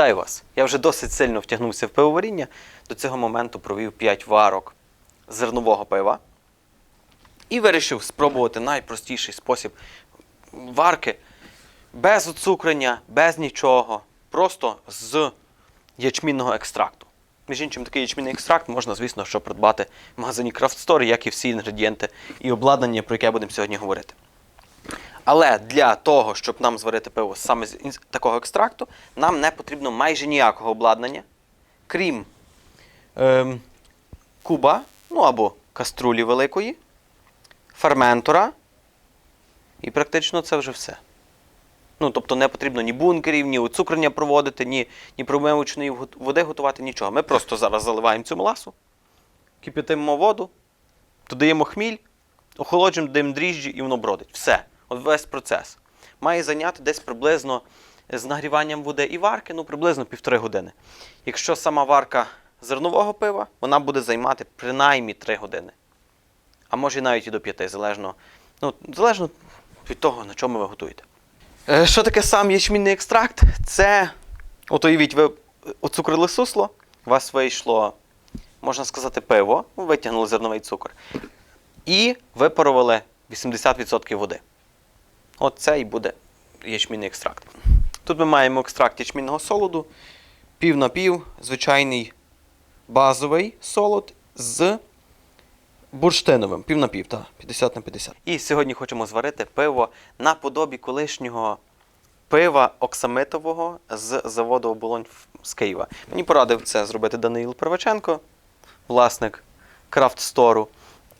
Вітаю вас! Я вже досить сильно втягнувся в пивоваріння. До цього моменту провів 5 варок зернового пива і вирішив спробувати найпростіший спосіб варки без оцукрення, без нічого, просто з ячмінного екстракту. Між іншим, такий ячмінний екстракт можна, звісно, що придбати в магазині Store, як і всі інгредієнти і обладнання, про яке будемо сьогодні говорити. Але для того, щоб нам зварити пиво саме з такого екстракту, нам не потрібно майже ніякого обладнання, крім ем, куба, ну або каструлі великої, ферментора. І практично це вже все. Ну, тобто не потрібно ні бункерів, ні оцукрення проводити, ні, ні промивочної води готувати, нічого. Ми просто зараз заливаємо цю маласу, кип'ятимо воду, додаємо хміль, охолоджуємо, додаємо дріжджі і воно бродить. Все. От весь процес. Має зайняти десь приблизно з нагріванням води і варки, ну приблизно півтори години. Якщо сама варка зернового пива, вона буде займати принаймні 3 години. А може і навіть і до 5, залежно, ну, залежно від того, на чому ви готуєте. Е, Що таке сам ячмінний екстракт? Це, от уявіть, ви оцукрили сусло, у вас вийшло, можна сказати, пиво, витягнули зерновий цукор. І випарували 80% води. От це і буде ячмінний екстракт. Тут ми маємо екстракт ячмінного солоду, пів на пів, звичайний базовий солод з бурштиновим, пів на пів, так, 50 на 50. І сьогодні хочемо зварити пиво наподобі колишнього пива оксамитового з заводу Оболонь з Києва. Мені порадив це зробити Даниїл Перваченко, власник крафт-стору.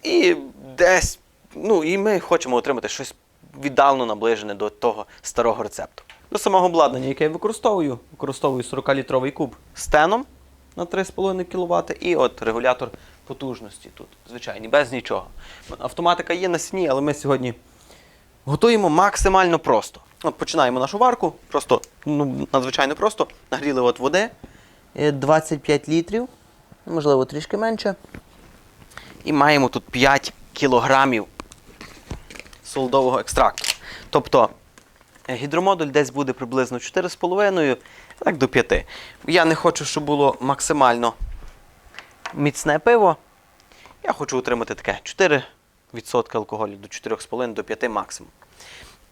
І десь, ну, і ми хочемо отримати щось віддалено наближене до того старого рецепту. До самого обладнання, яке я використовую, використовую 40-літровий куб з теном на 3,5 кВт і от регулятор потужності тут, звичайний, без нічого. Автоматика є на сні, але ми сьогодні готуємо максимально просто. От починаємо нашу варку, просто ну, надзвичайно просто. Нагріли от води е, 25 літрів, можливо, трішки менше. І маємо тут 5 кілограмів солодового екстракту. Тобто е, гідромодуль десь буде приблизно 4,5, так до 5. Я не хочу, щоб було максимально міцне пиво. Я хочу отримати таке 4% алкоголю до 4,5 до 5 максимум.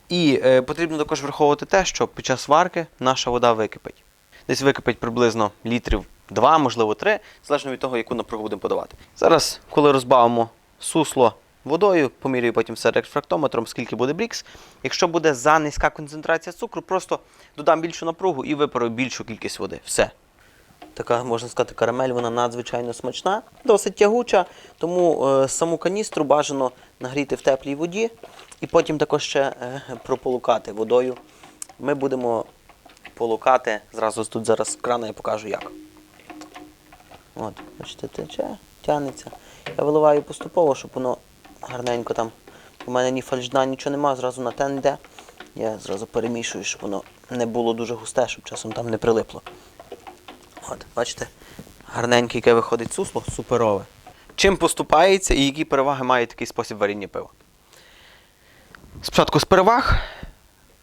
І е, потрібно також враховувати те, що під час варки наша вода википить. Десь википить приблизно літрів 2, можливо 3, залежно від того, яку напругу будемо подавати. Зараз, коли розбавимо сусло водою, помірюю потім все рефрактометром, скільки буде брікс. Якщо буде за низька концентрація цукру, просто додам більшу напругу і випарую більшу кількість води. Все. Така, можна сказати, карамель, вона надзвичайно смачна, досить тягуча, тому е, саму каністру бажано нагріти в теплій воді і потім також ще е, прополукати водою. Ми будемо полукати, зразу тут зараз крана я покажу як. От, бачите, тече, тягнеться. Я виливаю поступово, щоб воно гарненько там. У мене ні фальшдна, нічого нема, зразу на тен йде. Я зразу перемішую, щоб воно не було дуже густе, щоб часом там не прилипло. От, бачите, гарненьке, яке виходить сусло, суперове. Чим поступається і які переваги має такий спосіб варіння пива? Спочатку з переваг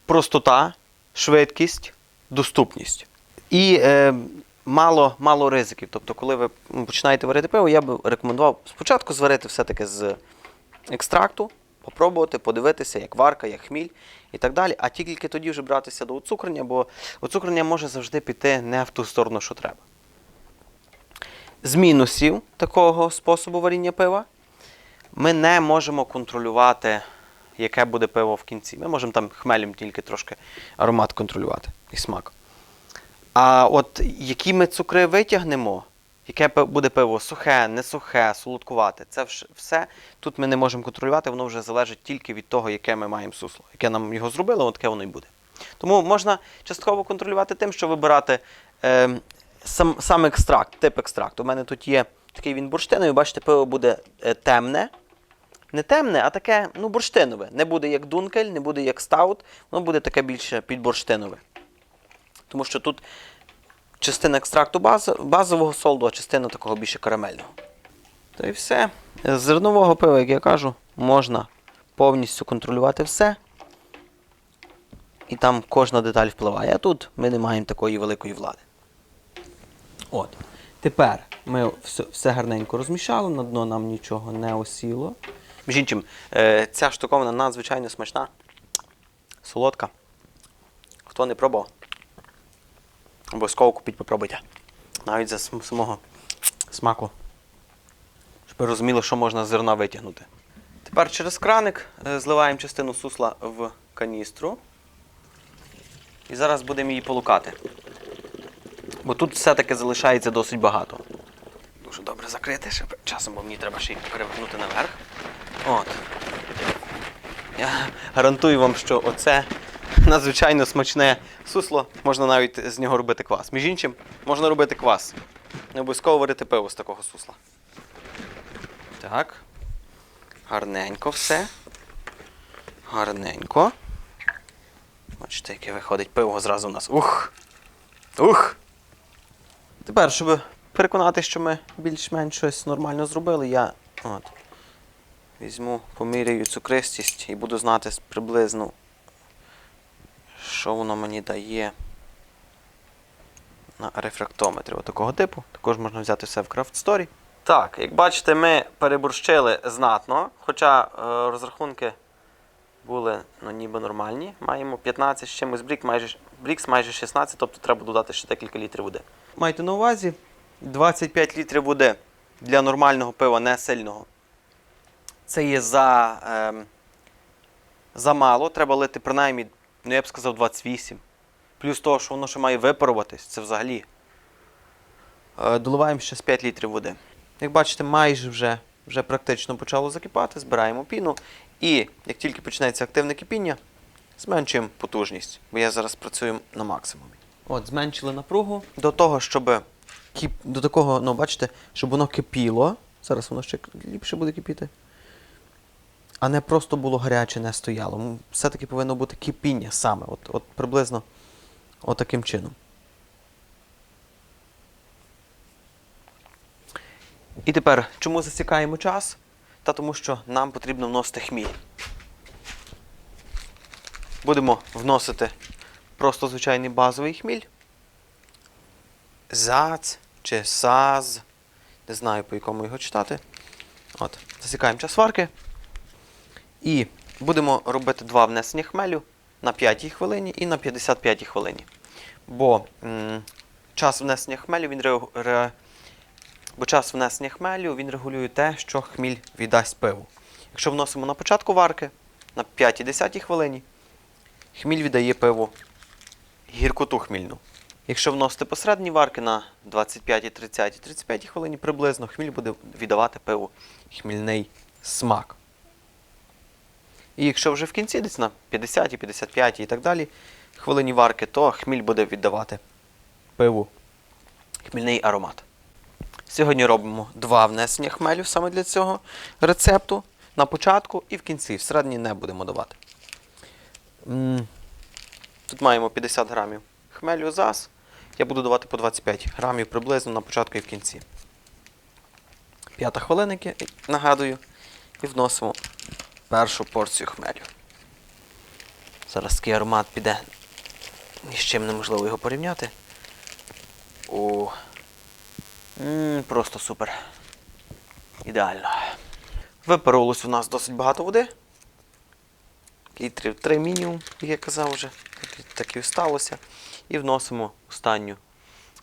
простота, швидкість, доступність. І е, мало, мало ризиків. Тобто, коли ви починаєте варити пиво, я би рекомендував спочатку зварити все-таки з екстракту, попробувати, подивитися, як варка, як хміль і так далі, а тільки тоді вже братися до оцукрення, бо оцукрення може завжди піти не в ту сторону, що треба. З мінусів такого способу варіння пива ми не можемо контролювати, яке буде пиво в кінці. Ми можемо там хмелем тільки трошки аромат контролювати і смак. А от які ми цукри витягнемо, яке буде пиво сухе, не сухе, солодкувате, це все тут ми не можемо контролювати, воно вже залежить тільки від того, яке ми маємо сусло. Яке нам його зробили, от таке воно і буде. Тому можна частково контролювати тим, що вибирати е, сам, сам екстракт, тип екстракту. У мене тут є такий він бурштиновий, бачите, пиво буде е, темне. Не темне, а таке ну, бурштинове. Не буде як дункель, не буде як стаут, воно буде таке більше підбурштинове. Тому що тут частина екстракту баз, базового солоду, а частина такого більше карамельного. Та й все. З зернового пива, як я кажу, можна повністю контролювати все. І там кожна деталь впливає. А тут ми не маємо такої великої влади. От. Тепер ми все, все гарненько розмішали, на дно нам нічого не осіло. Між іншим, е, ця штуковина надзвичайно смачна, солодка. Хто не пробував, обов'язково купіть, попробуйте. Навіть за самого смаку. Щоб ви розуміли, що можна з зерна витягнути. Тепер через краник е, зливаємо частину сусла в каністру. І зараз будемо її полукати. Бо тут все-таки залишається досить багато. Дуже добре закрити, щоб часом, бо мені треба ще їх перевернути наверх. От. Я гарантую вам, що оце надзвичайно смачне сусло. Можна навіть з нього робити квас. Між іншим, можна робити квас. Не обов'язково варити пиво з такого сусла. Так. Гарненько все. Гарненько. Бачите, яке виходить пиво зразу у нас. Ух! Ух! Тепер, щоб переконати, що ми більш-менш щось нормально зробили, я от, візьму, поміряю цукристість і буду знати приблизно, що воно мені дає на рефрактометрі отакого типу. Також можна взяти все в Craft Story. Так, як бачите, ми переборщили знатно, хоча е, розрахунки були ну, ніби нормальні. Маємо 15 з чимось брік, майже, брікс майже 16, тобто треба додати ще декілька літрів води. Майте на увазі 25 літрів води для нормального пива, не сильного. Це є за, ем, за мало. Треба лити принаймні, ну я б сказав, 28. Плюс того, що воно ще має випаруватись, це взагалі. Е, доливаємо ще з 5 літрів води. Як бачите, майже вже, вже практично почало закипати, збираємо піну. І як тільки почнеться активне кипіння, зменшуємо потужність, бо я зараз працюю на максимумі. От, зменшили напругу до того, щоб кип... до такого, ну бачите, щоб воно кипіло. Зараз воно ще ліпше буде кипіти. А не просто було гаряче, не стояло. Все-таки повинно бути кипіння саме. От, от приблизно от таким чином. І тепер, чому засікаємо час? Та тому що нам потрібно вносити хміль. Будемо вносити просто звичайний базовий хміль. ЗАЦ чи САЗ. Не знаю, по якому його читати. От, засікаємо час варки. І будемо робити два внесення хмелю на 5 хвилині і на 55 хвилині. Бо м, час внесення хмелю він реагу- ре, Бо час внесення хмелю він регулює те, що хміль віддасть пиву. Якщо вносимо на початку варки на 5-10 хвилині, хміль віддає пиву гіркоту хмільну. Якщо вносити посередні варки на 25, 30, 35 хвилині приблизно, хміль буде віддавати пиву хмільний смак. І якщо вже в кінці, десь на 50, 55 і так далі хвилині варки, то хміль буде віддавати пиву хмільний аромат. Сьогодні робимо два внесення хмелю саме для цього рецепту. На початку і в кінці. Всередині не будемо давати. Тут маємо 50 грамів хмелю ЗАС. Я буду давати по 25 грамів приблизно на початку і в кінці. П'ята хвилинка, нагадую, і вносимо першу порцію хмелю. Зараз такий аромат піде. Ні з чим неможливо його порівняти. О. М, Просто супер. Ідеально. Випарувалось у нас досить багато води. Літрів 3 мінімум, як я казав вже. Так і сталося. І вносимо останню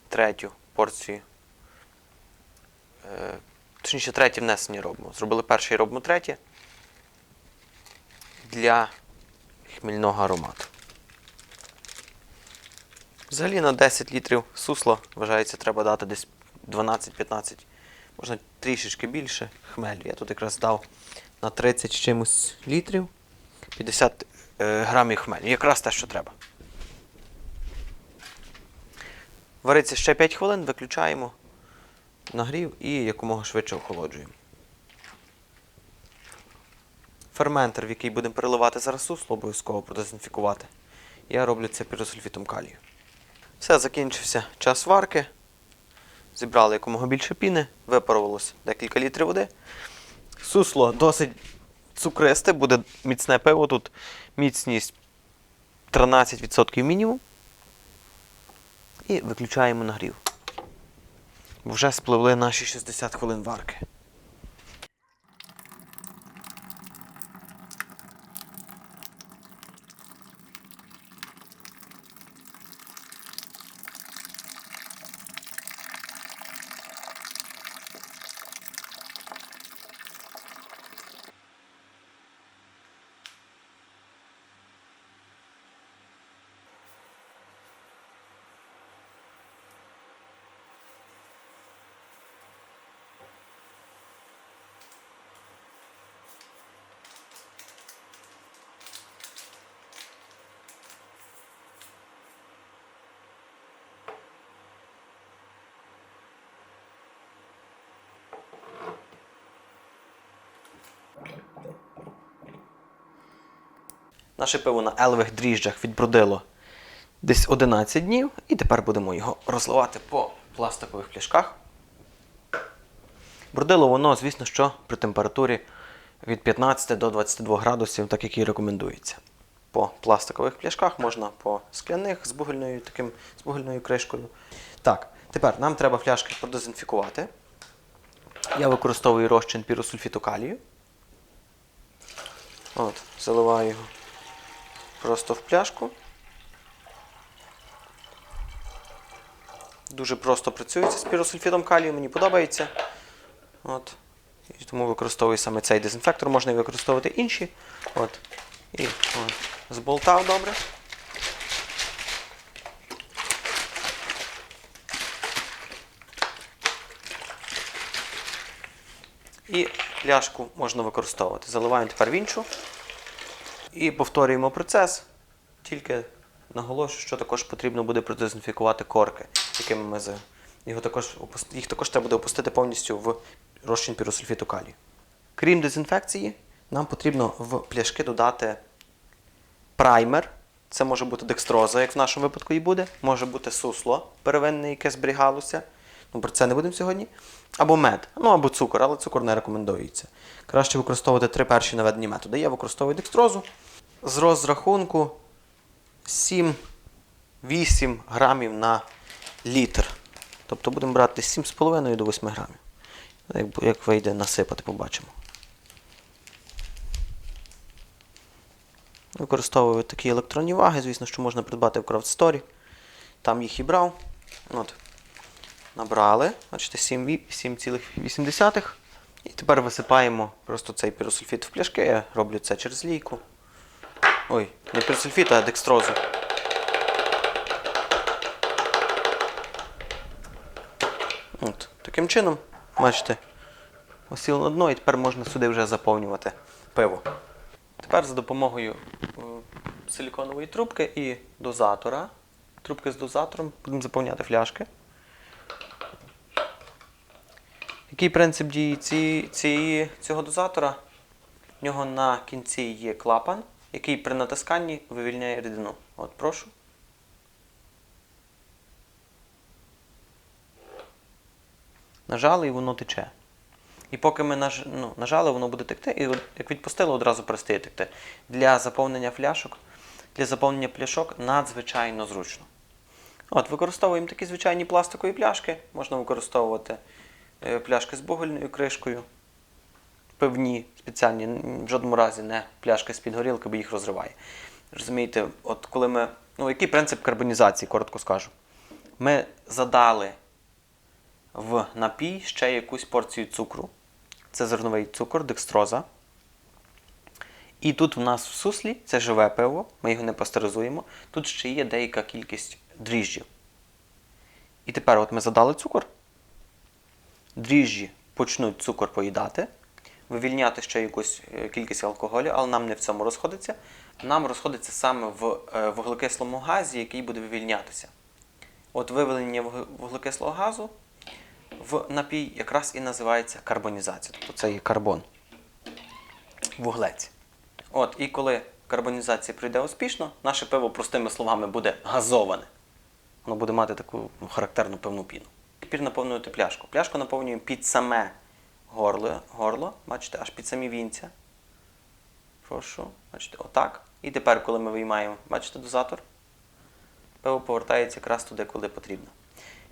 третю порцію. Е, точніше, третє внесення робимо. Зробили перше і робимо третє. Для хмільного аромату. Взагалі на 10 літрів сусла, вважається, треба дати десь 12-15, можна трішечки більше хмелю. Я тут якраз дав на 30 з чимось літрів 50 е, грамів хмелю. Якраз те, що треба. Вариться ще 5 хвилин, виключаємо нагрів і якомога швидше охолоджуємо. Ферментер, в який будемо переливати зараз сусло, обов'язково продезінфікувати. Я роблю це піросульфітом калію. Все, закінчився час варки. Зібрали якомога більше піни, випарувалося декілька літрів води. Сусло досить цукристе, буде міцне пиво. Тут міцність 13% мінімум. І виключаємо нагрів. Вже спливли наші 60 хвилин варки. Наше пиво на елевих дріжджах відбродило десь 11 днів, і тепер будемо його розливати по пластикових пляшках. Бродило воно, звісно, що при температурі від 15 до 22 градусів, так як і рекомендується. По пластикових пляшках можна по скляних з бугельною, таким, з бугельною кришкою. Так, тепер нам треба фляшки продезінфікувати. Я використовую розчин піросульфіту калію. От, заливаю його просто в пляшку. Дуже просто працюється з піросульфідом калію, мені подобається. От. І тому використовую саме цей дезінфектор, можна використовувати інші. От. І от, зболтав добре. І пляшку можна використовувати. Заливаємо тепер в іншу. І повторюємо процес. Тільки наголошую, що також потрібно буде продезінфікувати корки, якими ми за... Його також, їх також треба буде опустити повністю в розчин піросульфіту калію. Крім дезінфекції, нам потрібно в пляшки додати праймер. Це може бути декстроза, як в нашому випадку і буде. Може бути сусло первинне, яке зберігалося. Ну, про це не будемо сьогодні. Або мед, ну або цукор, але цукор не рекомендується. Краще використовувати три перші наведені методи. Я використовую декстрозу з розрахунку 7-8 грамів на літр. Тобто будемо брати 7,5 до 8 грамів. Як, як вийде насипати, побачимо. Використовую такі електронні ваги, звісно, що можна придбати в Store. Там їх і брав. От. Набрали, бачите, 7,8. І тепер висипаємо просто цей піросульфіт в пляшки. Я роблю це через лійку. Ой, не піросульфіт, а декстрозу. От, таким чином, бачите, осіл на дно і тепер можна сюди вже заповнювати пиво. Тепер за допомогою е, силіконової трубки і дозатора. Трубки з дозатором будемо заповняти фляшки. Який принцип дії ці, цієї, цього дозатора? В нього на кінці є клапан, який при натисканні вивільняє рідину. От, прошу. Нажали і воно тече. І поки ми наж... ну, нажали, воно буде текти, і як відпустили, одразу перестає текти. Для заповнення фляшок, для заповнення пляшок надзвичайно зручно. От, використовуємо такі звичайні пластикові пляшки. Можна використовувати пляшки з бугельною кришкою. Пивні, спеціальні, в жодному разі не пляшки з-під горілки, бо їх розриває. Розумієте, от коли ми. Ну, який принцип карбонізації, коротко скажу. Ми задали в напій ще якусь порцію цукру. Це зерновий цукор, декстроза. І тут в нас в суслі це живе пиво, ми його не пастеризуємо. Тут ще є деяка кількість дріжджів. І тепер от ми задали цукор. Дріжджі почнуть цукор поїдати, вивільняти ще якусь е, кількість алкоголю, але нам не в цьому розходиться. Нам розходиться саме в е, вуглекислому газі, який буде вивільнятися. От вивелення вуглекислого газу в напій якраз і називається карбонізація. Тобто це є карбон. Вуглець. От, і коли карбонізація пройде успішно, наше пиво, простими словами, буде газоване. Воно буде мати таку ну, характерну певну піну. Тепер наповнювати пляшку. Пляшку наповнюємо під саме горло, горло, бачите, аж під самі вінця. Прошу, бачите, отак. І тепер, коли ми виймаємо, бачите, дозатор, пиво повертається якраз туди, куди потрібно.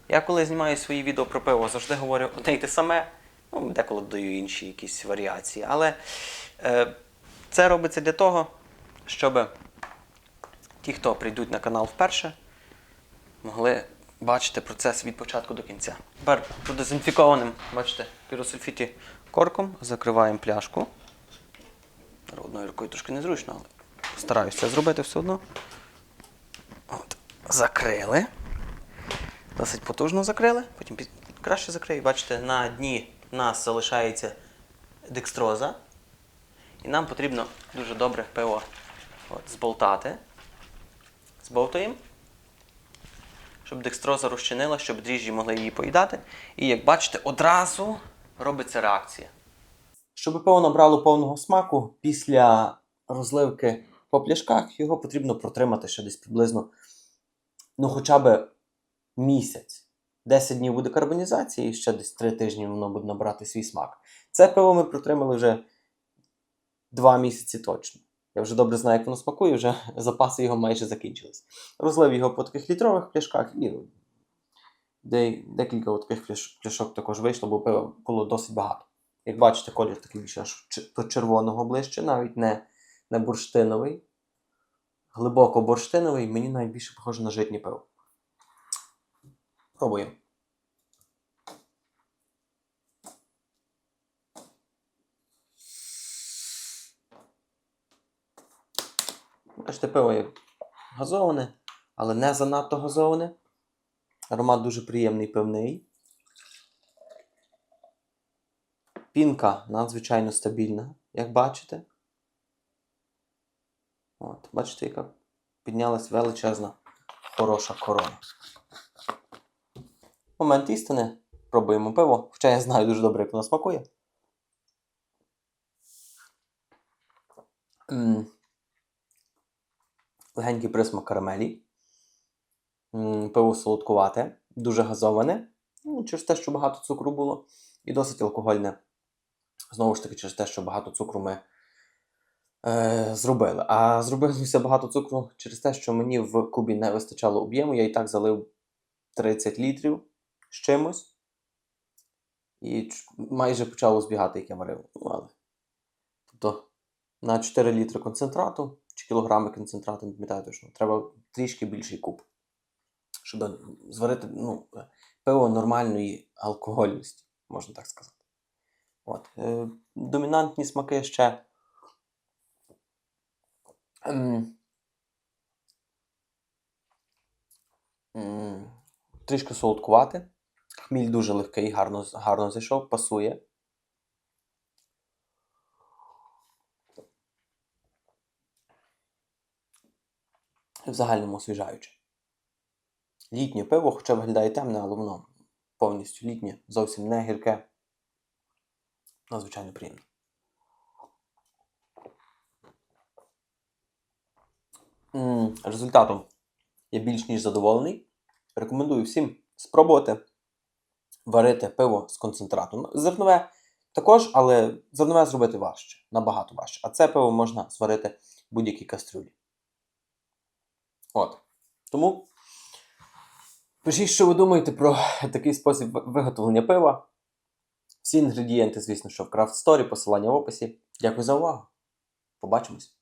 Я коли знімаю свої відео про пиво, завжди говорю одне й те саме. Ну, деколи додаю інші якісь варіації. Але е, це робиться для того, щоб ті, хто прийдуть на канал вперше, могли бачити процес від початку до кінця. Тепер продезінфікованим, бачите, піросульфіті корком закриваємо пляшку. Одною рукою трошки незручно, але стараюся це зробити все одно. От, закрили. Досить потужно закрили, потім під... краще закрию. Бачите, на дні в нас залишається декстроза. І нам потрібно дуже добре пиво от, зболтати. Збовтуємо, щоб декстроза розчинила, щоб дріжджі могли її поїдати. І як бачите, одразу робиться реакція. Щоб пиво набрало повного смаку, після розливки по пляшках його потрібно протримати ще десь приблизно, ну хоча б місяць. 10 днів буде карбонізації, і ще десь 3 тижні воно буде набирати свій смак. Це пиво ми протримали вже 2 місяці точно. Я вже добре знаю, як воно смакує, вже запаси його майже закінчились. Розлив його по таких літрових пляшках і де, декілька от таких пляш, пляшок також вийшло, бо пива було досить багато. Як бачите, колір такий більше аж до червоного ближче, навіть не, не бурштиновий. Глибоко бурштиновий, мені навіть більше похоже на житнє пиво. Пробуємо. Бачите, пиво є газоване, але не занадто газоване. Аромат дуже приємний, пивний. Пінка надзвичайно стабільна, як бачите. От, бачите, яка піднялась величезна, хороша корона. Момент істини. Пробуємо пиво, хоча я знаю дуже добре, як воно смакує. Легенький присмак карамелі. Пиво солодкувате, дуже газоване. Ну, через те, що багато цукру було. І досить алкогольне. Знову ж таки, через те, що багато цукру ми е, зробили. А зробилося багато цукру через те, що мені в кубі не вистачало об'єму. Я і так залив 30 літрів з чимось. І майже почало збігати, як я варив. Ну, але... Тобто на 4 літри концентрату чи кілограми концентрату, не пам'ятаю точно, треба трішки більший куб. Щоб зварити ну, пиво нормальної алкогольності, можна так сказати. От. Е, домінантні смаки ще. Ем, м, трішки солодкувати. Хміль дуже легкий, гарно, гарно зайшов, пасує. В загальному освіжаюче. Літнє пиво, хоча виглядає темне, але воно повністю літнє, зовсім не гірке. Надзвичайно приємно. Результатом я більш ніж задоволений. Рекомендую всім спробувати варити пиво з концентратом. Зернове також, але зернове зробити важче, набагато важче. А це пиво можна зварити в будь-якій кастрюлі. От. Тому пишіть, що ви думаєте про такий спосіб виготовлення пива. Всі інгредієнти, звісно, що в Craft Story, посилання в описі. Дякую за увагу. Побачимось!